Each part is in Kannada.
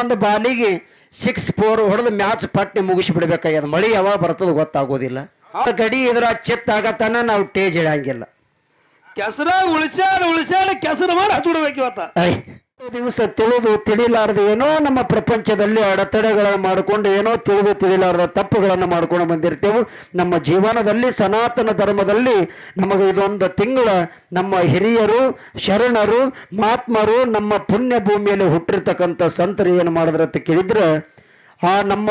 ಒಂದು ಬಾಲಿಗೆ ಸಿಕ್ಸ್ ಫೋರ್ ಹೊಡೆದು ಮ್ಯಾಚ್ ಪಟ್ಟಿ ಮುಗಿಸಿ ಬಿಡ್ಬೇಕಾಗ್ಯದ ಮಳಿ ಯಾವಾಗ ಬರ್ತದ ಗೊತ್ತಾಗೋದಿಲ್ಲ. ಆ ಗಡಿ ಇದ್ರ ಚಿತ್ತಾಗತನ ನಾವು ಟೇಜ್ ಇಡಂಗಿಲ್ಲ ಕೆಸರ ಉಳಿಸಾಡ ಉಳಿಸಾಡ ಕೆಸರು ಮಾಡಿ ಇವತ್ತ. ಐ. ದಿವಸ ತಿಳಿದು ತಿಳಿಲಾರದು ಏನೋ ನಮ್ಮ ಪ್ರಪಂಚದಲ್ಲಿ ಅಡೆತಡೆಗಳನ್ನು ಮಾಡಿಕೊಂಡು ಏನೋ ತಿಳಿದು ತಿಳಿಲಾರದ ತಪ್ಪುಗಳನ್ನು ಮಾಡ್ಕೊಂಡು ಬಂದಿರ್ತೇವೆ. ನಮ್ಮ ಜೀವನದಲ್ಲಿ ಸನಾತನ ಧರ್ಮದಲ್ಲಿ ನಮಗೆ ಇದೊಂದು ತಿಂಗಳ ನಮ್ಮ ಹಿರಿಯರು, ಶರಣರು, ಮಹಾತ್ಮರು ನಮ್ಮ ಪುಣ್ಯ ಭೂಮಿಯಲ್ಲಿ ಹುಟ್ಟಿರ್ತಕ್ಕಂಥ ಸಂತರು ಏನು ಮಾಡಿದ್ರು ಅಂತ ಕೇಳಿದ್ರೆ, ಆ ನಮ್ಮ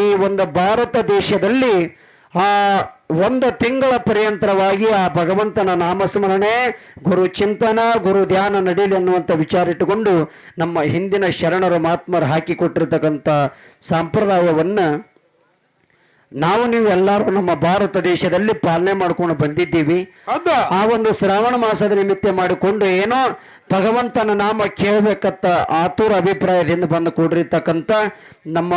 ಈ ಒಂದು ಭಾರತ ದೇಶದಲ್ಲಿ ಆ ಒಂದು ತಿಂಗಳ ಪರ್ಯಂತರವಾಗಿ ಆ ಭಗವಂತನ ನಾಮಸ್ಮರಣೆ, ಗುರು ಚಿಂತನ, ಗುರು ಧ್ಯಾನ ನಡೀಲಿ ಅನ್ನುವಂಥ ವಿಚಾರ ಇಟ್ಟುಕೊಂಡು ನಮ್ಮ ಹಿಂದಿನ ಶರಣರು ಮಹಾತ್ಮರು ಹಾಕಿಕೊಟ್ಟಿರ್ತಕ್ಕಂಥ ಸಂಪ್ರದಾಯವನ್ನು ನಾವು ನೀವು ಎಲ್ಲರೂ ನಮ್ಮ ಭಾರತ ದೇಶದಲ್ಲಿ ಪಾಲನೆ ಮಾಡ್ಕೊಂಡು ಬಂದಿದ್ದೀವಿ. ಆ ಒಂದು ಶ್ರಾವಣ ಮಾಸದ ನಿಮಿತ್ತ ಮಾಡಿಕೊಂಡು ಏನೋ ಭಗವಂತನ ನಾಮ ಕೇಳಬೇಕಂತ ಆತುರ ಅಭಿಪ್ರಾಯದಿಂದ ಬಂದು ಕೂಡಿರ್ತಕ್ಕಂಥ ನಮ್ಮ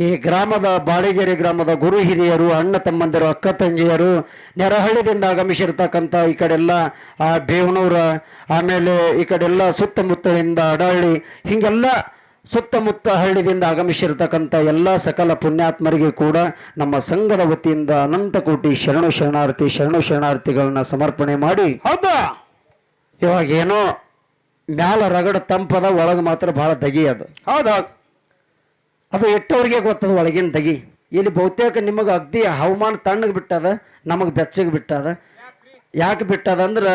ಈ ಗ್ರಾಮದ ಬಾಳಿಗೆರೆ ಗ್ರಾಮದ ಗುರು ಹಿರಿಯರು ಅಣ್ಣ ತಮ್ಮಂದಿರು ಅಕ್ಕ ತಂಗಿಯರು ನೆರಹಳ್ಳಿದಿಂದ ಆಗಮಿಸಿರ್ತಕ್ಕಂಥ ಈ ಕಡೆಲ್ಲ ಆ ಬೇವನೂರ ಆಮೇಲೆ ಈ ಕಡೆಲ್ಲ ಸುತ್ತಮುತ್ತಲಿಂದ ಅಡಹಳ್ಳಿ ಹೀಗೆಲ್ಲ ಸುತ್ತಮುತ್ತ ಹಳ್ಳಿದಿಂದ ಆಗಮಿಸಿರ್ತಕ್ಕಂಥ ಎಲ್ಲ ಸಕಲ ಪುಣ್ಯಾತ್ಮರಿಗೆ ಕೂಡ ನಮ್ಮ ಸಂಘದ ವತಿಯಿಂದ ಅನಂತ ಕೋಟಿ ಶರಣು ಶರಣಾರ್ಥಿ ಶರಣು ಶರಣಾರ್ಥಿಗಳನ್ನ ಸಮರ್ಪಣೆ ಮಾಡಿ. ಹೌದಾ? ಇವಾಗ ಏನೋ ಮ್ಯಾಲ ರಗಡ ತಂಪದ ಒಳಗೆ ಮಾತ್ರ ಬಹಳ ದಗಿ ಅದು. ಹೌದ್ ಅದು ಎಟ್ಟವರಿಗೆ ಗೊತ್ತದ ಒಳಗಿನ ದಗಿ. ಇಲ್ಲಿ ಬಹುತೇಕ ನಿಮಗೆ ಅಗ್ದಿ ಹವಾಮಾನ ತಣ್ಣಗೆ ಬಿಟ್ಟದ ನಮಗೆ ಬೆಚ್ಚಗೆ ಬಿಟ್ಟದ. ಯಾಕೆ ಬಿಟ್ಟದ ಅಂದ್ರೆ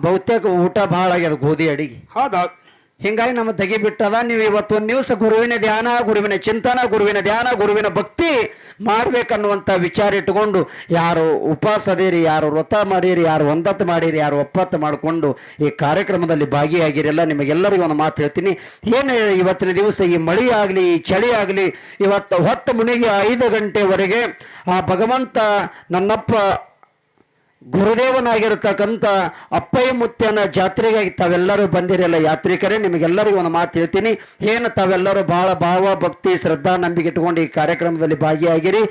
ಬಹುತೇಕ ಊಟ ಭಾಳ ಆಗ್ಯದ ಗೋಧಿ ಅಡಿಗೆ. ಹೌದ್ ಹಿಂಗಾಗಿ ನಮ್ಮ ತೆಗಿ ಬಿಟ್ಟದ. ನೀವು ಇವತ್ತು ಒಂದು ದಿವಸ ಗುರುವಿನ ಧ್ಯಾನ, ಗುರುವಿನ ಚಿಂತನ, ಗುರುವಿನ ಧ್ಯಾನ, ಗುರುವಿನ ಭಕ್ತಿ ಮಾಡ್ಬೇಕನ್ನುವಂಥ ವಿಚಾರ ಇಟ್ಟುಕೊಂಡು ಯಾರು ಉಪವಾಸ ಅದೇರಿ, ಯಾರು ವ್ರತ ಮಾಡಿರಿ, ಯಾರು ಒಂದತ್ತು ಮಾಡಿರಿ, ಯಾರು ಒಪ್ಪತ್ತು ಮಾಡಿಕೊಂಡು ಈ ಕಾರ್ಯಕ್ರಮದಲ್ಲಿ ಭಾಗಿಯಾಗಿರಲ್ಲ. ನಿಮಗೆಲ್ಲರಿಗೂ ಒಂದು ಮಾತು ಹೇಳ್ತೀನಿ. ಏನು ಇವತ್ತಿನ ದಿವಸ ಈ ಮಳಿ ಆಗಲಿ, ಈ ಚಳಿ ಆಗಲಿ, ಇವತ್ತು ಹೊತ್ತು ಮುನಿಗೆ ಐದು ಗಂಟೆವರೆಗೆ ಆ ಭಗವಂತ ನನ್ನಪ್ಪ ಗುರುದೇವನಾಗಿರ್ತಕ್ಕಂಥ ಅಪ್ಪಯ್ಯ ಮುತ್ಯನ ಜಾತ್ರೆಗಾಗಿ ತಾವೆಲ್ಲರೂ ಬಂದಿರಲ್ಲ ಯಾತ್ರಿಕರೇ ನಿಮಗೆಲ್ಲರಿಗೂ ಒಂದು ಮಾತು ಹೇಳ್ತೀನಿ. ಏನು ತಾವೆಲ್ಲರೂ ಬಹಳ ಭಾವ ಭಕ್ತಿ ಶ್ರದ್ಧಾ ನಂಬಿಕೆ ಇಟ್ಕೊಂಡು ಈ ಕಾರ್ಯಕ್ರಮದಲ್ಲಿ ಭಾಗಿಯಾಗಿರಿ?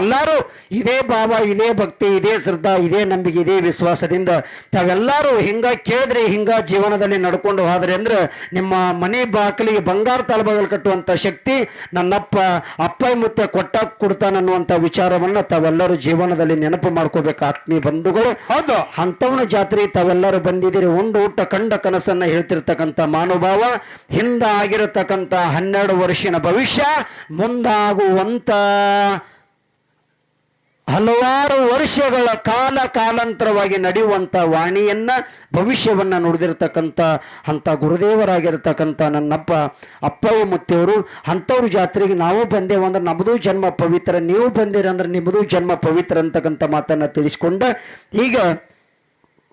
ಎಲ್ಲರೂ ಇದೇ ಭಾವ ಇದೇ ಭಕ್ತಿ ಇದೇ ಶ್ರದ್ಧಾ ಇದೇ ನಂಬಿಕೆ ಇದೇ ವಿಶ್ವಾಸದಿಂದ ತಾವೆಲ್ಲರೂ ಹಿಂಗ ಕೇಳಿದ್ರೆ ಹಿಂಗ ಜೀವನದಲ್ಲಿ ನಡ್ಕೊಂಡು ಹೋದ್ರೆ ಅಂದ್ರೆ ನಿಮ್ಮ ಮನೆ ಬಾಕಲಿಗೆ ಬಂಗಾರ ತಳಬಗಲ್ ಕಟ್ಟುವಂತ ಶಕ್ತಿ ನನ್ನಪ್ಪ ಅಪ್ಪಯ್ಯ ಮುತ್ತ ಕೊಟ್ಟ ಕೊಡ್ತಾನನ್ನುವಂಥ ವಿಚಾರವನ್ನ ತಾವೆಲ್ಲರೂ ಜೀವನದಲ್ಲಿ ನೆನಪು ಮಾಡ್ಕೋಬೇಕು. ಆತ್ಮೀಯ ಬಂಧುಗಳು ಹೌದು. ಅಂತವನ ಜಾತ್ರೆ ತಾವೆಲ್ಲರೂ ಬಂದಿದ್ದೀರಿ. ಉಂಡು ಊಟ ಕಂಡ ಕನಸನ್ನ ಹೇಳ್ತಿರ್ತಕ್ಕಂಥ ಮಾನುಭಾವ ಹಿಂದ ಆಗಿರತಕ್ಕಂಥ ಹನ್ನೆರಡು ವರ್ಷಿನ ಭವಿಷ್ಯ ಮುಂದಾಗುವಂತ ಹಲವಾರು ವರ್ಷಗಳ ಕಾಲ ಕಾಲಾಂತರವಾಗಿ ನಡೆಯುವಂಥ ವಾಣಿಯನ್ನ ಭವಿಷ್ಯವನ್ನ ನುಡಿದಿರ್ತಕ್ಕಂಥ ಅಂತ ಗುರುದೇವರಾಗಿರ್ತಕ್ಕಂಥ ನನ್ನಪ್ಪ ಅಪ್ಪಯ್ಯ ಮುತ್ತಿಯವರು ಅಂಥವ್ರ ಜಾತ್ರೆಗೆ ನಾವು ಬಂದೇವು ಅಂದ್ರೆ ನಮ್ಮದು ಜನ್ಮ ಪವಿತ್ರ ನೀವು ಬಂದಿರಂದ್ರೆ ನಿಮ್ಮದು ಜನ್ಮ ಪವಿತ್ರ ಅಂತಕ್ಕಂಥ ಮಾತನ್ನ ತಿಳಿಸ್ಕೊಂಡ ಈಗ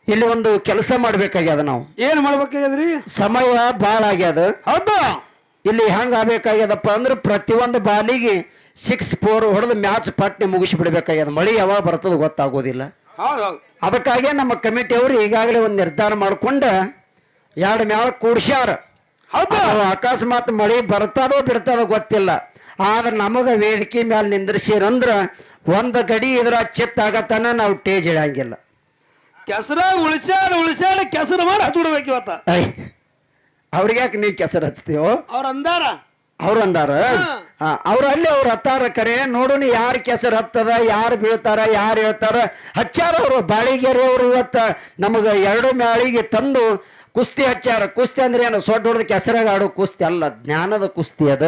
ಇಲ್ಲಿ ಒಂದು ಕೆಲಸ ಮಾಡ್ಬೇಕಾಗ್ಯದ ನಾವು. ಏನ್ ಮಾಡ್ಬೇಕಾಗ್ಯದ್ರಿ? ಸಮಯ ಭಾಳ ಆಗ್ಯದ. ಹೌದ? ಇಲ್ಲಿ ಹೆಂಗ್ ಆಗ್ಬೇಕಾಗ್ಯದಪ್ಪ ಅಂದ್ರೆ ಪ್ರತಿಯೊಂದು ಬಾಲಿಗೆ ಸಿಕ್ಸ್ ಫೋರ್ ಹೊಡೆದು ಮ್ಯಾಚ್ ಪಟ್ನೆ ಮುಗಿಸಿ ಬಿಡಬೇಕಾಗ್ಯದ ಮಳೆ ಯಾವಾಗ ಬರ್ತದ ಗೊತ್ತಾಗೋದಿಲ್ಲ. ಅದಕ್ಕಾಗಿ ನಮ್ಮ ಕಮಿಟಿಯವರು ಈಗಾಗಲೇ ಒಂದು ನಿರ್ಧಾರ ಮಾಡಿಕೊಂಡ ಎರಡು ಮ್ಯಾಲ ಕೂಡ್ಸ್ಯಾರ. ಅಕಸ್ಮಾತ್ ಮಳೆ ಬರ್ತದೋ ಬಿಡ್ತದೋ ಗೊತ್ತಿಲ್ಲ. ಆದ್ರೆ ನಮಗ ವೇದಿಕೆ ಮ್ಯಾಲ ನಿಂದ್ರಿಸಿರಂದ್ರ ಒಂದು ಗಡಿ ಇದ್ರ ಚಿತ್ತ ಆಗತನ ನಾವು ಟೇಜ್ ಇಡಂಗಿಲ್ಲ. ಕೆಸರ ಉಳಿಸ್ಯಾಡ ಉಳಿಸ್ಯಾಡ ಕೆಸರು ಮಾಡಿ ಹಚ್ಬಿಡ್ಬೇಕು ಇವತ್ತ ಅವ್ರಿಗೆ ಯಾಕೆ ನೀವು ಕೆಸರು ಹಚ್ತೀವೋ ಅವ್ರ ಅಂದಾರ. ಅವ್ರು ಅಂದಾರ. ಅವ್ರ ಅಲ್ಲಿ ಅವ್ರ ಹತ್ತಾರ ಕರೆ ನೋಡೋಣ ಯಾರು ಕೆಸರು ಹತ್ತದ ಯಾರು ಬೀಳ್ತಾರ ಯಾರು ಹೇಳ್ತಾರ. ಹಚ್ಚಾರ ಅವರು ಬಾಳಿಗೆರೆ ಅವರು ಇವತ್ತ ನಮಗ ಎರಡು ಮ್ಯಾಳಿಗೆ ತಂದು ಕುಸ್ತಿ ಹಚ್ಚಾರ ಕುಸ್ತಿ ಅಂದ್ರೆ ಏನು? ಸೊಡ್ಡ ಹೊಡೆದ ಕೆಸರಾಗ ಆಡೋ ಕುಸ್ತಿ ಅಲ್ಲ ಜ್ಞಾನದ ಕುಸ್ತಿ ಅದ.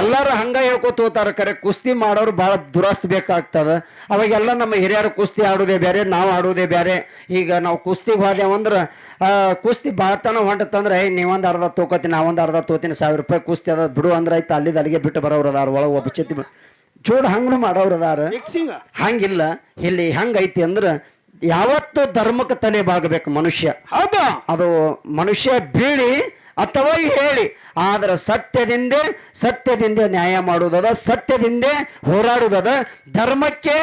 ಎಲ್ಲಾರು ಹಂಗ ಹೇಳ್ಕೊತಾರ ಕರೆ ಕುಸ್ತಿ ಮಾಡೋರು ಬಹಳ ದುರಸ್ತಿ ಬೇಕಾಗ್ತದ. ಅವಾಗೆಲ್ಲ ನಮ್ಮ ಹಿರಿಯರು ಕುಸ್ತಿ ಆಡೋದೇ ಬೇರೆ ನಾವು ಆಡೋದೇ ಬೇರೆ ಈಗ ನಾವು ಕುಸ್ತಿಗೆ ಹೋದೇವಂದ್ರ ಕುಸ್ತಿ ಬಾತನ ಹೊಂಟತ್ತಂದ್ರೆ ಏ ನೀವೊಂದು ಅರ್ಧ ತೋಕೋತೀನಿ ನಾವೊಂದು ಅರ್ಧ ತೋತೀನಿ ಸಾವಿರ ರೂಪಾಯಿ ಕುಸ್ತಿ ಅದ ಬಿಡು ಅಂದ್ರೆ ಆಯ್ತು ಅಲ್ಲಿದ ಅಲ್ಲಿಗೆ ಬಿಟ್ಟು ಬರೋರು ಅದಾರ ಒಳಗೆ ಒಬ್ಬ ಚಿತ್ತಿ ಜೋಡ್ ಹಂಗೂ ಮಾಡೋರು ಅದಾರ. ಹಂಗಿಲ್ಲ. ಇಲ್ಲಿ ಹಂಗೈತಿ ಅಂದ್ರೆ ಯಾವತ್ತು ಧರ್ಮಕ್ಕೆ ತಲೆ ಬಾಗಬೇಕು ಮನುಷ್ಯ. ಹೌದು. ಅದು ಮನುಷ್ಯ ಬೀಳಿ ಅಥವಾ ಹೇಳಿ ಆದ್ರೆ ಸತ್ಯದಿಂದ ಸತ್ಯದಿಂದ ನ್ಯಾಯ ಮಾಡುವುದದ ಸತ್ಯದಿಂದ ಹೋರಾಡುವುದದ ಧರ್ಮಕ್ಕೆ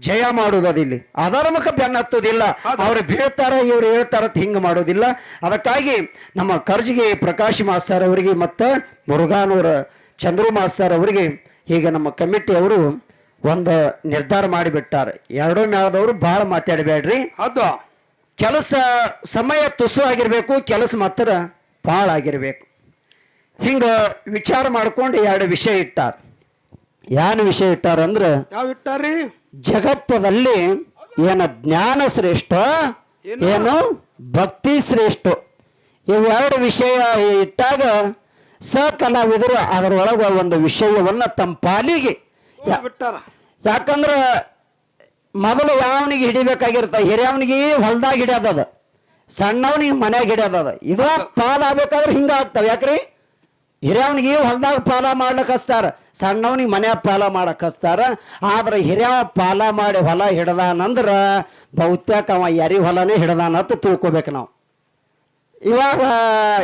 ಜಯ ಮಾಡುವುದದ ಇಲ್ಲಿ. ಅಧರ್ಮಕ್ಕೆ ಬೆನ್ನ ಹತ್ತುವುದಿಲ್ಲ. ಅವ್ರು ಬೀಳ್ತಾರ ಇವ್ರು ಹೇಳ್ತಾರ ಹಿಂಗೆ ಮಾಡೋದಿಲ್ಲ ಅದಕ್ಕಾಗಿ ನಮ್ಮ ಕರ್ಜಿಗೆ ಪ್ರಕಾಶ್ ಮಾಸ್ತರ್ ಅವರಿಗೆ ಮತ್ತು ಮುರುಘಾನೂರ ಚಂದ್ರು ಮಾಸ್ತರ್ ಅವರಿಗೆ ಈಗ ನಮ್ಮ ಕಮಿಟಿ ಅವರು ಒಂದು ನಿರ್ಧಾರ ಮಾಡಿಬಿಟ್ಟಾರೆ. ಎರಡೂ ಮೇಳದವರು ಭಾಳ ಮಾತಾಡಬೇಡ್ರಿ. ಅದು ಕೆಲಸ ಸಮಯ ತುಸು ಆಗಿರಬೇಕು ಕೆಲಸ ಮಾತ್ರ ಭಾಳ ಆಗಿರಬೇಕು. ಹಿಂಗ ವಿಚಾರ ಮಾಡ್ಕೊಂಡು ಎರಡು ವಿಷಯ ಇಟ್ಟಾರ. ಏನು ವಿಷಯ ಇಟ್ಟಾರ ಅಂದ್ರೆ ಯಾವ ಇಟ್ಟಾರಿ? ಜಗತ್ತದಲ್ಲಿ ಏನ ಜ್ಞಾನ ಶ್ರೇಷ್ಠ ಏನು? ಭಕ್ತಿ ಶ್ರೇಷ್ಠ. ಇವೆರಡು ವಿಷಯ ಇಟ್ಟಾಗ ಸ ಕಲಾವಿದರು ಅದರೊಳಗೆ ಒಂದು ವಿಷಯವನ್ನ ತಮ್ಮ ಪಾಲಿಗೆ ಬಿಟ್ಟಾರ ಯಾಕಂದ್ರ ಮೊದಲು ಯಾವನಿಗೆ ಹಿಡಿಬೇಕಾಗಿರ್ತ ಹಿರಿಯವನಿಗೆ ಹೊಲ್ದಾಗ ಹಿಡಿಯೋದದ ಸಣ್ಣವನಿಗೆ ಮನ್ಯಾಗ ಹಿಡಿಯೋದದ ಇದು ಪಾಲ್ ಆಗ್ಬೇಕಾದ್ರೆ ಹಿಂಗ ಆಗ್ತಾವ. ಯಾಕ್ರಿ? ಹಿರಿಯವನಿಗೆ ಹೊಲ್ದಾಗ ಪಾಲ ಮಾಡ್ಲಿಕ್ಕೆ ಹಚ್ತಾರ. ಸಣ್ಣವನಿಗೆ ಮನ್ಯಾಗ ಪಾಲ ಮಾಡಕ್ಕೆ ಹಚ್ತಾರ. ಆದ್ರೆ ಹಿರಿಯವ ಪಾಲ ಮಾಡಿ ಹೊಲ ಹಿಡ್ದಾನಂದ್ರ ಬಹುತೇಕ ಅವ ಎರಿ ಹೊಲನೇ ಹಿಡ್ದಾನ ಅಂತ ತಿಳ್ಕೊಬೇಕು ನಾವು. ಇವಾಗ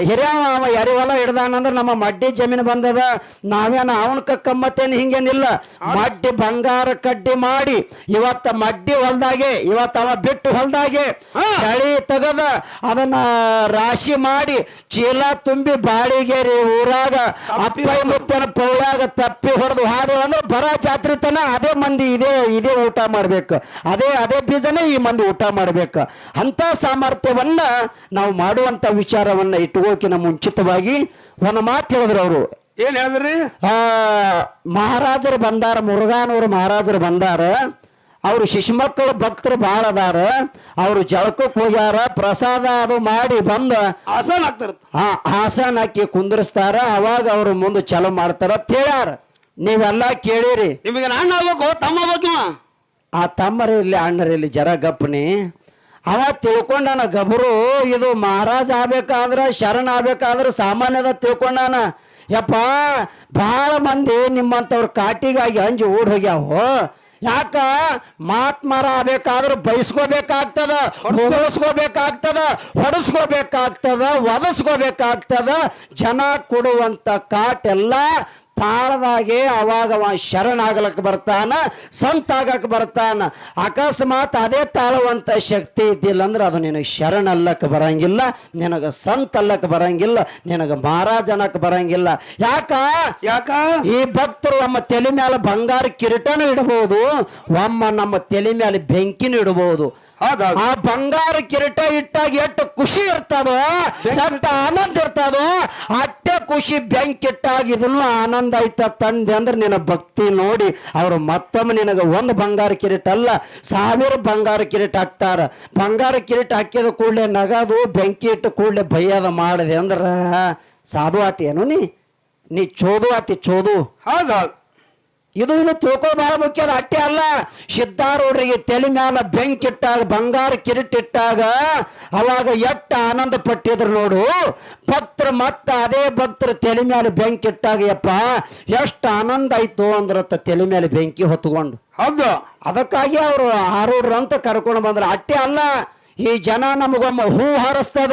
ಹಿರಿಯವ ಅವ ಹೊಲ ಹಿಡ್ದಾನಂದ್ರೆ ನಮ್ಮ ಮಡ್ಡಿ ಜಮೀನು ಬಂದದ. ನಾವೇನ ಅವನ ಕಕ್ಕಮ್ಮತ್ತೇನು ಹಿಂಗೇನಿಲ್ಲ. ಮಡ್ಡಿ ಬಂಗಾರ ಕಡ್ಡಿ ಮಾಡಿ ಇವತ್ತ ಮಡ್ಡಿ ಹೊಲ್ದಾಗೆ ಇವತ್ತ ಅವ ಬಿಟ್ಟು ಹೊಲ್ದಾಗೆ ಚಳಿ ತೆಗದ ಅದನ್ನ ರಾಶಿ ಮಾಡಿ ಚೀಲ ತುಂಬಿ ಬಾಡಿಗೆರಿ ಊರಾಗ ಅಪ್ಪೈ ಮುತ್ತನ ಪೌಳಾಗ ತಪ್ಪಿ ಹೊಡೆದು ಹಾದು ಅಂದ್ರೆ ಬರ ಜಾತ್ರೆ ತನ ಅದೇ ಮಂದಿ ಇದೇ ಇದೇ ಊಟ ಮಾಡ್ಬೇಕು. ಅದೇ ಅದೇ ಬೀಜನೇ ಈ ಮಂದಿ ಊಟ ಮಾಡ್ಬೇಕು. ಅಂತ ಸಾಮರ್ಥ್ಯವನ್ನ ನಾವು ಮಾಡುವಂತ ವಿಚಾರವನ್ನ ಇಟ್ಟುಕೋಕಿನ ಮುಂಚಿತವಾಗಿ ಒಂದು ಮಾತು ಹೇಳಿದ್ರು ಅವರು. ಏನ್ ಹೇಳಿದ್ರಿ? ಆ ಮಹಾರಾಜರು ಬಂದಾರ ಮುರುಘಾನವರು ಮಹಾರಾಜರು ಬಂದಾರ. ಅವರು ಶಿಶುಮಕ್ಕಳು ಭಕ್ತರು ಭಾಳ ಅದಾರ. ಅವರು ಜಳಕಕ್ಕೆ ಹೋಗ್ಯಾರ ಪ್ರಸಾದ ಅದು ಮಾಡಿ ಬಂದ ಹಾಸನ ಆಗ್ತಾರ ಆ ಹಾಸನ ಹಾಕಿ ಕುಂದಿರಿಸ್ತಾರ. ಅವಾಗ ಅವರು ಮುಂದೆ ಚಲ ಮಾಡ್ತಾರ ಅಂತ ಹೇಳ್ಯಾರ. ನೀವೆಲ್ಲ ಕೇಳಿರಿ. ನಿಮಗೆ ಅಣ್ಣ ಆಗ್ಬೇಕು ತಮ್ಮ ಹೋಗ್ತೀವ. ಆ ತಮ್ಮರಿರ್ಲಿ ಅಣ್ಣರಿರ್ಲಿ ಜರ ಗಪ್ಪನಿ ಅವ ತಿಳ್ಕೊಂಡಾನ ಗಬರು ಇದು ಮಹಾರಾಜ ಆಗ್ಬೇಕಾದ್ರ ಶರಣ ಆಗ್ಬೇಕಾದ್ರ ಸಾಮಾನ್ಯದ ತಿಳ್ಕೊಂಡಾನ. ಯಪ್ಪ ಭಾಳ ಮಂದಿ ನಿಮ್ಮಂಥವ್ರ ಕಾಟಿಗಾಗಿ ಅಂಜಿ ಓಡ್ ಹೋಗ್ಯಾವ. ಯಾಕ? ಮಾತ್ಮರ ಆಗ್ಬೇಕಾದ್ರೆ ಬಯಸ್ಕೋಬೇಕಾಗ್ತದ ಹೊಡಸ್ಕೋಬೇಕಾಗ್ತದ ಹೊಡಸ್ಕೋಬೇಕಾಗ್ತದ ಒದಸ್ಕೋಬೇಕಾಗ್ತದ ಜನ ಕೊಡುವಂತ ಕಾಟೆಲ್ಲ ತಾಳದಾಗೆ ಅವಾಗ ಅವ ಶರಣಾಗಲಕ್ಕೆ ಬರ್ತಾನ ಸಂತ ಆಗಕ್ಕೆ ಬರ್ತಾನ. ಅಕಸ್ಮಾತ್ ಅದೇ ತಾಳುವಂತ ಶಕ್ತಿ ಇದ್ದಿಲ್ಲ ಅಂದ್ರೆ ಅದು ನಿನಗೆ ಶರಣಲ್ಲಕ್ಕೆ ಬರಂಗಿಲ್ಲ ನಿನಗೆ ಸಂತ ಅಲ್ಲಕ್ಕೆ ಬರಂಗಿಲ್ಲ ನಿನಗೆ ಮಹಾರಾಜನಕ್ಕೆ ಬರಂಗಿಲ್ಲ. ಯಾಕ? ಯಾಕ? ಈ ಭಕ್ತರು ನಮ್ಮ ತಲೆ ಮೇಲೆ ಬಂಗಾರ ಕಿರೀಟನೂ ಇಡಬಹುದು ಒಮ್ಮ ನಮ್ಮ ತಲೆ ಮೇಲೆ ಬೆಂಕಿನೂ ಇಡಬಹುದು ಆ ಬಂಗಾರ ಕಿರೀಟ ಇಟ್ಟಾಗ ಎಷ್ಟು ಖುಷಿ ಇರ್ತದೋ ಎಷ್ಟು ಆನಂದ ಇರ್ತಾವೋ ಅಟ್ಟೆ ಖುಷಿ ಬೆಂಕಿ ಇಟ್ಟಾಗ ಇದನ್ನು ಆನಂದ ಆಯ್ತ ತಂದೆ ಅಂದ್ರೆ ನಿನ್ನ ಭಕ್ತಿ ನೋಡಿ ಅವರು ಮತ್ತೊಮ್ಮೆ ನಿನಗೆ ಒಂದು ಬಂಗಾರ ಕಿರೀಟ ಅಲ್ಲ ಸಾವಿರ ಬಂಗಾರ ಕಿರೀಟ ಹಾಕ್ತಾರ. ಬಂಗಾರ ಕಿರೀಟ ಹಾಕಿದ ಕೂಡಲೇ ನಗದು ಬೆಂಕಿ ಇಟ್ಟು ಕೂಡಲೇ ಭಯದ ಮಾಡಿದೆ ಅಂದ್ರ ಸಾಧು ಆತೇನು ನೀ? ನೀ ಚೋದು ಆತಿ ಚೋದು. ಹೌದೌದು ಇದು ಇದು ತಿಳ್ಕೊ ಬಹಳ ಮುಖ್ಯ ಅಟ್ಟೆ ಸಿದ್ಧಾರೂಢರಿಗೆ ತಲೆ ಮ್ಯಾಲ ಬೆಂಕಿಟ್ಟಾಗ ಬಂಗಾರ ಕಿರೀಟಿಟ್ಟಾಗ ಅವಾಗ ಎಟ್ಟ ಆನಂದ ಪಟ್ಟಿದ್ರು ನೋಡು. ಭಕ್ತರು ಮತ್ತ ಅದೇ ಭಕ್ತರು ತಲೆ ಮೇಲೆ ಬೆಂಕಿಟ್ಟಾಗ ಯಪ್ಪ ಎಷ್ಟು ಆನಂದ ಆಯ್ತು ಅಂದ್ರತ್ತ ತಲೆ ಮೇಲೆ ಬೆಂಕಿ ಹೊತ್ಕೊಂಡು. ಹೌದು. ಅದಕ್ಕಾಗಿ ಅವರು ಆರೂರಂತ ಅಂತ ಕರ್ಕೊಂಡು ಬಂದ್ರು. ಅಟ್ಟೆ ಅಲ್ಲ. ಈ ಜನ ನಮಗೊಮ್ಮ ಹೂ ಹಾರಿಸ್ತದ?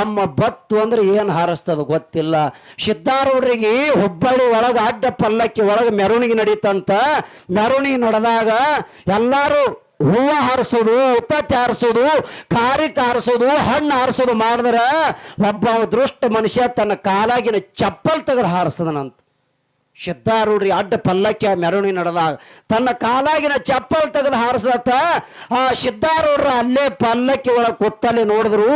ಒಮ್ಮ ಬತ್ತು ಅಂದ್ರೆ ಏನು ಹಾರಿಸ್ತದ ಗೊತ್ತಿಲ್ಲ. ಸಿದ್ಧಾರೂಢರಿಗೆ ಹುಬ್ಬಳ್ಳಿ ಒಳಗೆ ಅಡ್ಡ ಪಲ್ಲಕ್ಕಿ ಒಳಗೆ ಮೆರವಣಿಗೆ ನಡೀತಂತ. ಮೆರವಣಿಗೆ ನಡೆದಾಗ ಎಲ್ಲರೂ ಹೂವು ಹಾರಿಸೋದು ಉಪ್ಪತ್ತಿ ಹಾರಿಸೋದು ಕಾರಿಕ್ ಹಾರಿಸೋದು ಹಣ್ಣು ಹಾರಿಸೋದು ಮಾಡಿದ್ರೆ ಒಬ್ಬ ದೃಷ್ಟ ಮನುಷ್ಯ ತನ್ನ ಕಾಲಾಗಿನ ಚಪ್ಪಲ್ ತೆಗೆದು ಹಾರಿಸದನಂತ. ಸಿದ್ಧಾರೂಢ್ರಿ ಅಡ್ಡ ಪಲ್ಲಕ್ಕಿ ಮೆರವಣಿಗೆ ನಡೆದಾಗ ತನ್ನ ಕಾಲಾಗಿನ ಚಪ್ಪಲ್ ತೆಗೆದು ಹಾರಿಸತ್ತ ಆ ಸಿದ್ಧಾರೂಢ್ರ ಅಲ್ಲೇ ಪಲ್ಲಕ್ಕಿ ಒಳಗೆ ಕೊತ್ತಲ್ಲಿ ನೋಡಿದ್ರು.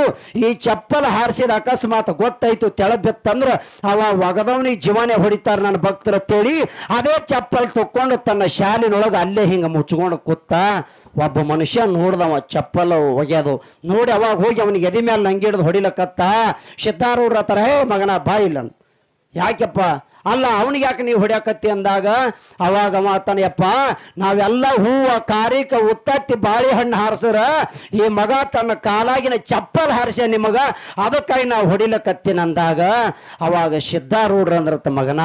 ಈ ಚಪ್ಪಲ್ ಹಾರಿಸಿದ ಅಕಸ್ಮಾತ್ ಗೊತ್ತಾಯ್ತು ತಳಬಿತ್ತಂದ್ರ ಅವ ಒಗದವನಿಗೆ ಜೀವನೇ ಹೊಡಿತಾರ ನನ್ನ ಭಕ್ತರ ಅಂತೇಳಿ ಅದೇ ಚಪ್ಪಲ್ ತಕ್ಕೊಂಡು ತನ್ನ ಶಾಲಿನೊಳಗೆ ಅಲ್ಲೇ ಹಿಂಗೆ ಮುಚ್ಕೊಂಡು ಕೂತ ಒಬ್ಬ ಮನುಷ್ಯ ನೋಡ್ದವ ಚಪ್ಪಲ್ ಒಗೆಯೋದು ನೋಡಿ ಅವಾಗ ಹೋಗಿ ಅವನಿಗೆ ಎದೆ ಮೇಲೆ ನಂಗಿಡ್ದು ಹೊಡಿಲಕ್ಕತ್ತ ಸಿದ್ಧಾರೂಢ್ರ ಹತ್ರ, ಹೇ ಮಗನ, ಬಾ ಇಲ್ಲ. ಯಾಕೆಪ್ಪ? ಅಲ್ಲ, ಅವನಿಗೆ ಯಾಕೆ ನೀವು ಹೊಡ್ಯಾಕತ್ತಿ ಅಂದಾಗ, ಅವಾಗ ಮಾತಾನೆಯಪ್ಪ ನಾವೆಲ್ಲ ಹೂವ, ಕಾರಿಕ, ಉತ್ತತ್ತಿ, ಬಾಳೆಹಣ್ಣು ಹಾರಿಸ್ರ ಈ ಮಗ ತನ್ನ ಕಾಲಾಗಿನ ಚಪ್ಪಲ್ ಹಾರಿಸ ನಿಮಗ, ಅದಕ್ಕಾಗಿ ನಾವು ಹೊಡಿಲಕತ್ತೀನಂದಾಗ ಅವಾಗ ಸಿದ್ಧಾರೂಢ್ರ ಅಂದ್ರ ಮಗನ,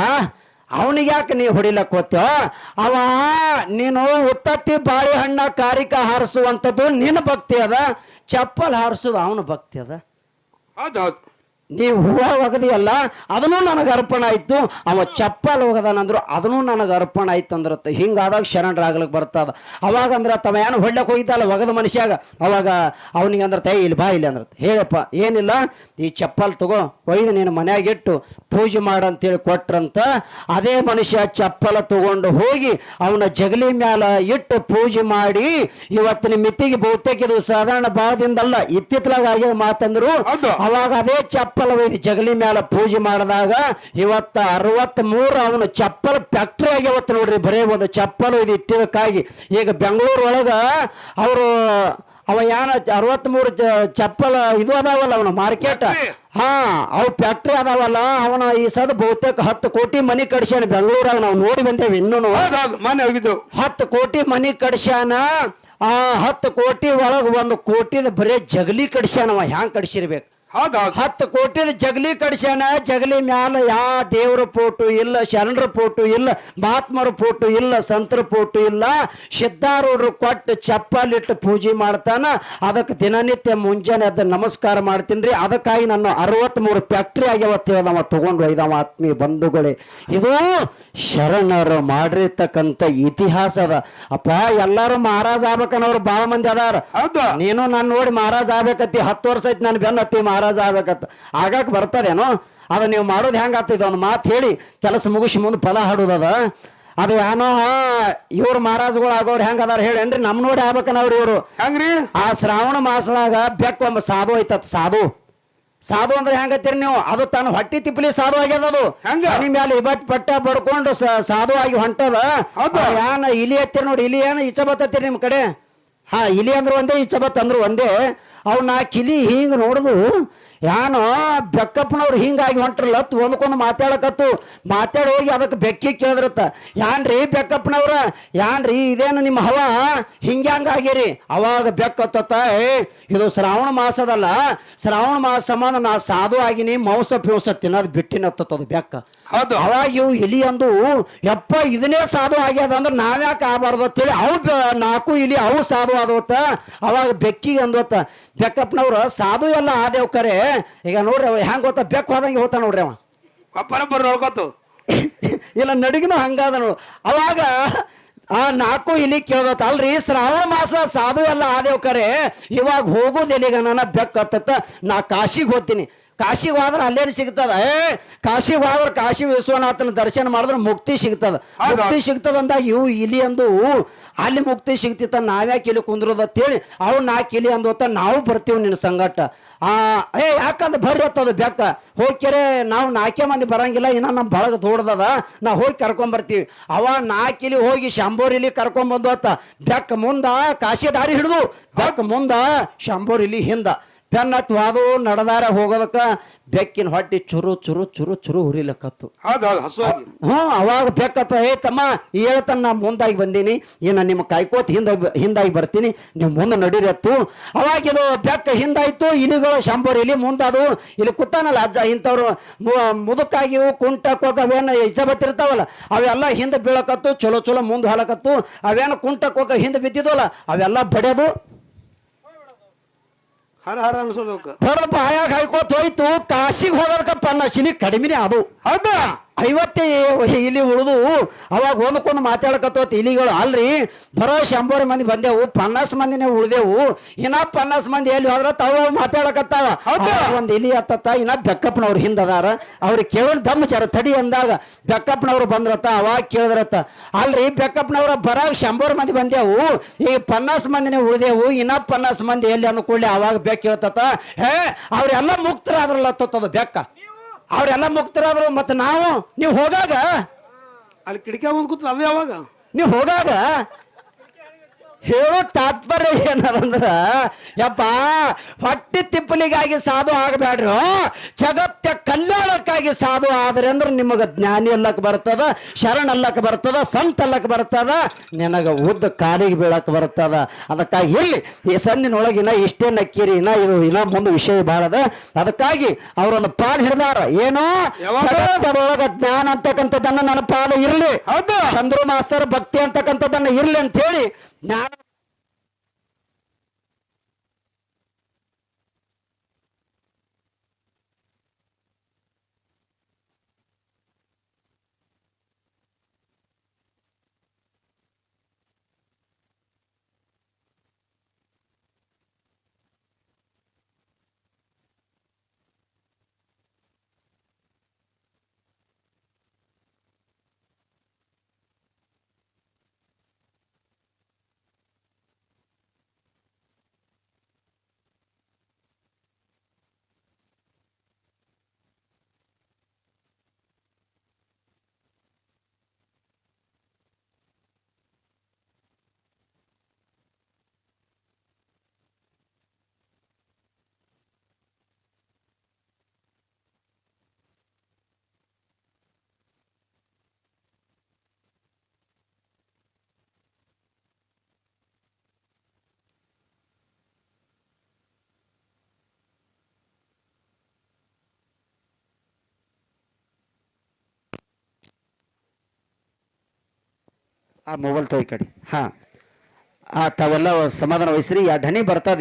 ಅವನಿಗೆ ಯಾಕೆ ನೀವು ಹೊಡಿಲಕ್ಕ ಹೋತ್ಯೋ ಅವ, ನೀನು ಉತ್ತತ್ತಿ, ಬಾಳೆಹಣ್ಣ, ಕಾರಿಕ ಹಾರಿಸುವಂಥದ್ದು ನಿನ್ನ ಭಕ್ತಿ ಅದ, ಚಪ್ಪಲ್ ಹಾರಿಸೋದು ಅವನ ಭಕ್ತಿ ಅದ. ನೀವು ಹೂವ ಒಗದಿಯಲ್ಲ ಅದನ್ನು ನನಗೆ ಅರ್ಪಣ ಆಯ್ತು. ಅವ ಚಪ್ಪಲ್ ಹೋಗದಾನಂದ್ರು ಅದನ್ನು ನನಗೆ ಅರ್ಪಣ ಆಯ್ತು ಅಂದ್ರತ್ತ ಹಿಂಗಾದಾಗ ಶರಣರಾಗ್ಲಿಕ್ಕೆ ಬರ್ತದ. ಅವಾಗ ಅಂದ್ರೆ ತಮ್ಮ ಏನು ಹೊಡ್ಲಕ್ಕೆ ಹೋಗಿದ್ದಲ್ಲ ಒಗದ ಮನುಷ್ಯಾಗ. ಅವಾಗ ಅವನಿಗೆ ಅಂದ್ರೆ ತೈ ಇಲ್ಲಿ ಬಾ ಇಲ್ಲಿ ಅಂದ್ರತ್ತ. ಹೇಳಪ್ಪ ಏನಿಲ್ಲ ಈ ಚಪ್ಪಲ್ ತಗೋ ಒಯ್ದು ನೀನು ಮನ್ಯಾಗ ಇಟ್ಟು ಪೂಜೆ ಮಾಡಂತೇಳಿ ಕೊಟ್ರಂತ ಅದೇ ಮನುಷ್ಯ ಚಪ್ಪಲ ತಗೊಂಡು ಹೋಗಿ ಅವನ ಜಗಲಿ ಮ್ಯಾಲ ಇಟ್ಟು ಪೂಜೆ ಮಾಡಿ ಇವತ್ತಿನ ಮಿತಿಗೆ ಬಹುತೇಕ ಇದು ಸಾಧಾರಣ ಭಾವದಿಂದಲ್ಲ ಇತ್ತಿತ್ತಲಾಗ ಆಗಿದ ಮಾತಂದ್ರು ಅವಾಗ ಅದೇ ಚಪ್ಪಲ್ ಚಪ್ಪಲ ಒಯ್ದು ಜಗಲಿ ಮ್ಯಾಲ ಪೂಜೆ ಮಾಡಿದಾಗ ಇವತ್ತ ಅರವತ್ತ್ ಮೂರು ಅವನು ಚಪ್ಪಲ್ ಫ್ಯಾಕ್ಟ್ರಿ ಆಗ್ಯಾವತ್ತು ನೋಡ್ರಿ ಬರೇ ಒಂದು ಚಪ್ಪಲ್ ಒಯ್ದು ಇಟ್ಟಿದ್ದಕ್ಕಾಗಿ. ಈಗ ಬೆಂಗಳೂರು ಒಳಗ ಅವರು ಅವ ಏನ ಅರವತ್ತ್ ಮೂರು ಚಪ್ಪಲ ಇದು ಅದಾವಲ್ಲ ಅವನ ಮಾರ್ಕೆಟ್ ಹಾ ಅವ್ ಫ್ಯಾಕ್ಟ್ರಿ ಅದಾವಲ್ಲ ಅವನ ಈ ಸದ ಬಹುತೇಕ ಹತ್ತು ಕೋಟಿ ಮನಿ ಕಡ್ಸ್ಯಾನ ಬೆಂಗಳೂರಾಗ ನಾವು ನೋಡಿ ಬಂದೇವೆ ಇನ್ನೂ. ಹತ್ತು ಕೋಟಿ ಮನಿ ಕಡ್ಸ್ಯಾನ ಆ ಹತ್ತು ಕೋಟಿ ಒಳಗ ಒಂದು ಕೋಟಿದ ಬರೇ ಜಗಲಿ ಕಡ್ಸ್ಯಾನವ ಹ್ಯಾಂಗ್ ಕಡ್ಸಿರ್ಬೇಕು ಹತ್ತು ಕೋಟಿದ ಜಗಲಿ ಕಡ್ಸ್ಯಾನ ಜಗಲಿ ಮ್ಯಾಲ ಯಾ ದೇವ್ರ ಫೋಟೋ ಇಲ್ಲ ಶರಣರ ಫೋಟೋ ಇಲ್ಲ ಮಹಾತ್ಮರ ಫೋಟೋ ಇಲ್ಲ ಸಂತರ ಫೋಟೋ ಇಲ್ಲ ಸಿದ್ಧಾರೂಢರು ಕೊಟ್ಟು ಚಪ್ಪಲಿಟ್ಟು ಪೂಜೆ ಮಾಡ್ತಾನ ಅದಕ್ಕೆ ದಿನನಿತ್ಯ ಮುಂಜಾನೆ ಅದ ನಮಸ್ಕಾರ ಮಾಡ್ತೀನಿ ಅದಕ್ಕಾಗಿ ನಾನು ಅರವತ್ಮೂರು ಫ್ಯಾಕ್ಟ್ರಿ ಆಗ್ಯಾವತ್ತು ನಾವು ತಗೊಂಡು ಒಯ್ದವ ಆತ್ಮೀಯ ಬಂಧುಗಳೇ. ಇದು ಶರಣರು ಮಾಡಿರ್ತಕ್ಕಂಥ ಇತಿಹಾಸ ಅದ. ಅಪ್ಪ ಎಲ್ಲರೂ ಮಹಾರಾಜ ಆಗ್ಬೇಕನ್ನೋರು ಭಾಳ ಮಂದಿ ಅದಾರ. ಹೌದು. ನೀನು ನಾನು ನೋಡಿ ಮಹಾರಾಜ ಆಗ್ಬೇಕತ್ತಿ ಹತ್ತು ವರ್ಷ ಐತಿ ನಾನು ಬೆನ್ನ ಹತ್ತಿ ಮಹಾರಾಜ ಆಗ್ಬೇಕತ್ತ ಆಗಾಕ ಬರ್ತದೇನೋ? ಅದು ನೀವು ಮಾಡೋದು ಹೆಂಗೆ ಆಗ್ತದೆ ಒಂದು ಮಾತು ಹೇಳಿ ಕೆಲಸ ಮುಗಿಸಿ ಮುಂದೆ ಫಲ ಹಾಡೋದದ ಅದು. ಏನೋ ಇವ್ರು ಮಹಾರಾಜಗಳು ಆಗೋರು ಹೆಂಗ ಅದಾರ ಹೇಳೇನ್ರಿ ನಮ್ ನೋಡಿ ಆಗ್ಬೇಕನ್ನವ್ರು ಇವರು. ಹೆಂಗ್ರಿ? ಆ ಶ್ರಾವಣ ಮಾಸದಾಗ ಒಂದು ಸಾಧು ಐತತ್ ಸಾಧು. ಸಾಧು ಅಂದ್ರೆ ಹೆಂಗತ್ತೀರಿ ನೀವು? ಅದು ತನ್ನ ಹೊಟ್ಟಿ ತಿಪ್ಪಲಿ ಸಾಧು ಆಗ್ಯದ ಅದು. ಹೆಂಗ? ಮನಿ ಮ್ಯಾಲ ಇಬಟ್ ಪಟ್ಟ ಬಡ್ಕೊಂಡು ಸಾಧು ಆಗಿ ಹೊಂಟದ. ಏನ ಇಲಿ ಹತ್ತಿರ ನೋಡಿ ಇಲಿ ಏನ ಇಚ್ಛ ಬತ್ತತ್ತೀರಿ ನಿಮ್ ಕಡೆ? ಹಾ ಇಲಿ ಅಂದ್ರೆ ಒಂದೇ ಇಚ್ಛ ಬತ್ತಂದ್ರು ಒಂದೇ. ಅವ್ ನಾ ಕಿಲಿ ಹಿಂಗ್ ನೋಡುದು ಯಾನೋ ಬೆಕ್ಕಪ್ಪನವ್ರು ಹಿಂಗಾಗಿ ಹೊಂಟ್ರಲ್ಲ ಒಂದ್ಕೊಂಡು ಮಾತಾಡಕತ್ತು. ಮಾತಾಡಿ ಹೋಗಿ ಅದಕ್ಕೆ ಬೆಕ್ಕಿ ಕೇಳಿದ್ರತ್ತ. ಯಾನ್ರಿ ಬೆಕ್ಕಪ್ಪನವ್ರ? ಯಾನ್ರಿ ಇದೇನು ನಿಮ್ಮ ಹವ? ಹಿಂಗ್ಯಾಂಗಾಗಿರಿ ಅವಾಗ ಬೆಕ್ಕತ್ತ ಏ ಇದು ಶ್ರಾವಣ ಮಾಸದಲ್ಲ. ಶ್ರಾವಣ ಮಾಸ ಸಂಬಂಧ ನಾ ಸಾಧು ಆಗಿನಿ ಮಾಂಸ ಪಿಂಸ ತಿನ್ನೋದು ಬಿಟ್ಟಿನತ್ತದ ಬೆಕ್ಕ. ಹೌದು. ಅವಾಗ ಇವು ಇಲಿ ಅಂದು ಯಪ್ಪ ಇದನ್ನೇ ಸಾಧು ಆಗ್ಯದ ಅಂದ್ರೆ ನಾವ್ಯಾಕೆ ಆಗಬಾರ್ದು ಅಂತೇಳಿ ಅವು ನಾಲ್ಕು ಇಲಿ ಅವು ಸಾಧು ಆದವತ್ತ. ಅವಾಗ ಬೆಕ್ಕಿಗೆ ಅಂದವತ್ತ. ಬೆಕ್ಕಪ್ಪನವ್ರು ಸಾಧು ಎಲ್ಲ ಆದೇವ್ ಕರೆ. ಈಗ ನೋಡ್ರಿ ಅವ ಹೆಂಗ್ ಗೊತ್ತ? ಬೆಕ್ಕ ಹೋದಂಗೆ ಹೋತ ನೋಡ್ರಿ ಅವ. ಪರಬ್ಬರ ನೋಡ್ಕೊತು ಇಲ್ಲ ನಡಿಗಿನೂ ಹಂಗಾದ ನೋಡು. ಅವಾಗ ಆ ನಾಲ್ಕು ಇಲ್ಲಿ ಕೇಳೋದತ್ತ ಅಲ್ರಿ ಶ್ರಾವಣ ಮಾಸ ಸಾಧು ಎಲ್ಲ ಆದೇವ್ ಕರೆ. ಇವಾಗ ಹೋಗುದಿಲ್ಲ ಈಗ ನನ್ನ ಬೆಕ್ಕತ್ತ ನಾ ಕಾಶಿಗೆ ಹೋಗ್ತೀನಿ. ಕಾಶಿಗೆ ಹೋದ್ರೆ ಅಲ್ಲೇನು ಸಿಗ್ತದ? ಏ ಕಾಶಿಗೆ ಹೋದ್ರೆ ಕಾಶಿ ವಿಶ್ವನಾಥನ ದರ್ಶನ ಮಾಡಿದ್ರೆ ಮುಕ್ತಿ ಸಿಗ್ತದ? ಮುಕ್ತಿ ಸಿಗ್ತದ ಅಂದಾಗ ಇವು ಇಲಿ ಅಂದು ಅಲ್ಲಿ ಮುಕ್ತಿ ಸಿಗ್ತಿತ್ತ ನಾವ್ಯಾಕೆ ಇಲ್ಲಿ ಕುಂದ್ರೋದು ಅಂತೇಳಿ ಅವು ನಾಲ್ಕು ಇಲಿ ಅಂದೋತ ನಾವು ಬರ್ತೀವಿ ನಿನ್ನ ಸಂಗಟ ಆ ಏ ಯಾಕಂದ್ರೆ ಬರ್ರಿ ಅತ್ತದ ಬೆಕ್ಕ. ಹೋಗ್ಕೆರೆ ನಾವು ನಾಲ್ಕೇ ಮಂದಿ ಬರಂಗಿಲ್ಲ ಇನ್ನ ನಮ್ಮ ಬಳಗ ದೊಡ್ಡದದ ನಾ ಹೋಗಿ ಕರ್ಕೊಂಬರ್ತೀವಿ ಅವ ನಾಲ್ಕು ಇಲಿ ಹೋಗಿ ಶಂಬೋರ್ ಇಲಿ ಕರ್ಕೊಂಡ್ ಬಂದು ಅತ್ತ ಬೆಕ್ಕ ಮುಂದ ಕಾಶಿ ದಾರಿ ಹಿಡಿದು ಬೆಕ್ಕ ಮುಂದ ಶಂಬೋರ್ ಇಲಿ ಹಿಂದ. ಬೆನ್ನತ್ ವಾದು ನಡೆದಾರ ಹೋಗೋದಕ್ಕ ಬೆಕ್ಕಿನ ಹೊಟ್ಟಿ ಚುರು ಚುರು ಚುರು ಚುರು ಉರಿಲಕ್ಕತ್ತು ಹೌದೌದು ಹ್ಞೂ ಅವಾಗ ಬೆಕ್ಕತ್ತ ಏ ತಮ್ಮ ಹೇಳ್ತಾನ ನಾ ಮುಂದಾಗಿ ಬಂದೀನಿ ಏನ ನಿಮ್ಮ ಕಾಯ್ಕೋತ್ ಹಿಂದ ಹಿಂದಾಗಿ ಬರ್ತೀನಿ ನೀವು ಮುಂದೆ ನಡೀರತ್ತು. ಅವಾಗ ಇದು ಬೆಕ್ಕ ಹಿಂದಾಯ್ತು ಇಲಿಗಳು ಶಂಬರ್ ಇಲಿ ಮುಂದಾದವು. ಇಲ್ಲಿ ಕೂತಾನಲ್ಲ ಅಜ್ಜ ಇಂಥವ್ರು ಮುದುಕಾಗಿ ಮುದುಕಾಗಿವು ಕುಂಟ ಕೋಕ ಅವೇನು ಇರ್ತಾವಲ್ಲ ಅವೆಲ್ಲ ಹಿಂದೆ ಬೀಳಕತ್ತು ಚಲೋ ಚಲೋ ಮುಂದೆ ಹಾಲಕತ್ತು. ಅವೇನು ಕುಂಟ ಹೋಗ ಹಿಂದೆ ಬಿದ್ದಿದ್ವಲ್ಲ ಅವೆಲ್ಲ ಬಡಿಯೋದು. ಹರ ಹರ ಅನ್ಸೋದು ಅವಕ್ಕ ಹೊಡೆದ ಬಾಯಾಗ ಹಾಯ್ಕೋತ ಹೋಯ್ತು ಕಾಶಿಗೆ ಹೋಗೋದಕ್ಕಪ್ಪ ಶಿಲಿ ಕಡಿಮೆನೇ ಅದು ಹೌದಾ? ಐವತ್ತೇ ಇಲ್ಲಿ ಉಳಿದು ಅವಾಗ ಒಂದಕ್ಕೊಂದು ಮಾತಾಡಕತ್ತೋತ್ ಇಲಿಗಳು ಅಲ್ರಿ? ಬರೋ ಶಂಬರ್ ಮಂದಿ ಬಂದೆವು ಪನ್ನಾಸ್ ಮಂದಿನೇ ಉಳ್ದೆವು. ಇನ್ನ ಪನ್ನಾಸ್ ಮಂದಿ ಎಲ್ಲಿ ಹೋದ್ರ ತಾವ ಮಾತಾಡಕತ್ತಾವ. ಒಂದ್ ಇಲಿ ಹತ್ತತ್ತ ಇನ್ನ ಬೆಕ್ಕಪ್ಪನವ್ರು ಹಿಂದದಾರ. ಅವ್ರಿಗೆ ಕೇಳಿ ದಮ್ಮಚಾರ ತಡಿ ಅಂದಾಗ ಬೆಕ್ಕಪ್ಪನವ್ರು ಬಂದ್ರತ್ತ ಅವಾಗ ಕೇಳಿದ್ರತ್ತ. ಅಲ್ರಿ ಬೆಕ್ಕಪ್ಪನವ್ರ ಬರೋ ಶಂಬರ್ ಮಂದಿ ಬಂದೆವು. ಈಗ ಪನ್ನಾಸ್ ಮಂದಿನೇ ಉಳಿದೆವು ಇನ್ನ ಪನ್ನಾಸ್ ಮಂದಿ ಎಲ್ಲಿ ಅಂದ್ಕೊಳ್ಳಿ ಅವಾಗ ಬೆಕ್ಕ ಹೇಳ್ತತ್ತ ಹೇ ಅವ್ರೆಲ್ಲ ಮುಕ್ತರಾದ್ರಲ್ಲ ತತ್ತದ ಬೆಕ್ಕ. ಅವ್ರೆಲ್ಲ ಮುಕ್ತರಾದ್ರು ಮತ್ತೆ ನಾವು ನೀವು ಹೋಗಾಗ. ಅಲ್ಲಿ ಕಿಟಕಿ ಹೋಗ್ ಕೂತ್ ಅದೇ ಯಾವಾಗ ನೀವು ಹೋಗಾಗ ಹೇಳೋ ತಾತ್ಪರ್ಯ ಏನದಂದ್ರ ಯಪ್ಪ ಹೊಟ್ಟೆ ತಿಪ್ಪಲಿಗಾಗಿ ಸಾಧು ಆಗಬೇಡ್ರಿ ಜಗತ್ತ ಕಲ್ಯಾಣಕ್ಕಾಗಿ ಸಾಧು ಆದ್ರೆ ಅಂದ್ರೆ ನಿಮಗೆ ಜ್ಞಾನಿ ಅಲ್ಲಕ್ಕೆ ಬರ್ತದ ಶರಣ ಅಲ್ಲಕ್ ಬರ್ತದ ಸಂತ ಅಲ್ಲಕ್ ಬರ್ತದ ನಿನಗೆ ಉದ್ದ ಕಾಲಿಗೆ ಬೀಳಕ್ಕೆ ಬರ್ತದ. ಅದಕ್ಕಾಗಿ ಇಲ್ಲಿ ಈ ಸಣ್ಣಿನೊಳಗಿನ ಇಷ್ಟೇ ನಕ್ಕೀರಿ ಇನ್ನ ಇದು ಇನ್ನ ಮುಂದೆ ವಿಷಯ ಬಾಳದ ಅದಕ್ಕಾಗಿ ಅವರೊಂದು ಪಾಲು ಹಿಡ್ದಾರ. ಏನೋ? ಜಗತ್ತದೊಳಗ ಜ್ಞಾನ ಅಂತಕ್ಕಂಥದ್ದನ್ನ ನನ್ನ ಪಾಲು ಇರಲಿ. ಹೌದು. ಚಂದ್ರು ಮಾಸ್ತರ್ ಭಕ್ತಿ ಅಂತಕ್ಕಂಥದ್ದನ್ನ ಇರ್ಲಿ ಅಂತ ಹೇಳಿ ಜ್ಞಾನ ಆ ಮೊಬೈಲ್ ತೊಯ್ ಕಡಿ. ಹಾ. ಆ ತಾವೆಲ್ಲ ಸಮಾಧಾನ ವಹಿಸ್ರಿ. ಆ ಢನಿ ಬರ್ತದೆ